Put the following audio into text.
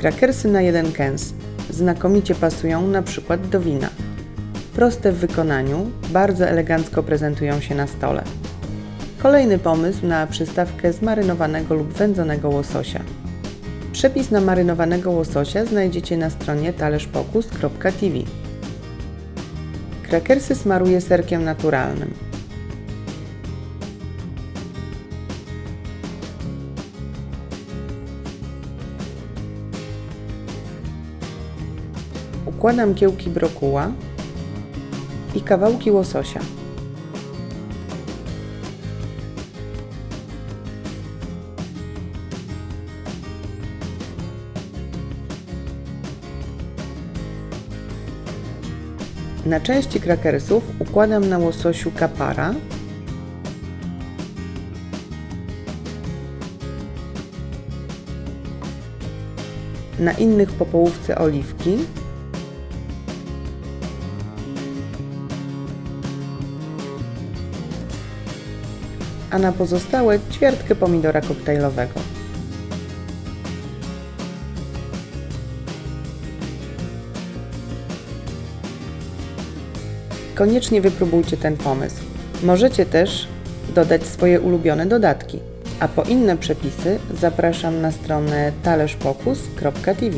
Krakersy na jeden kęs znakomicie pasują na przykład do wina. Proste w wykonaniu, bardzo elegancko prezentują się na stole. Kolejny pomysł na przystawkę zmarynowanego lub wędzonego łososia. Przepis na marynowanego łososia znajdziecie na stronie talerzopokus.tv. Krakersy smaruję serkiem naturalnym. Układam kiełki brokuła i kawałki łososia. Na części krakersów układam na łososiu kapara, na innych po połówce oliwki, a na pozostałe ćwiartkę pomidora koktajlowego. Koniecznie wypróbujcie ten pomysł. Możecie też dodać swoje ulubione dodatki. A po inne przepisy zapraszam na stronę talerzopokus.tv.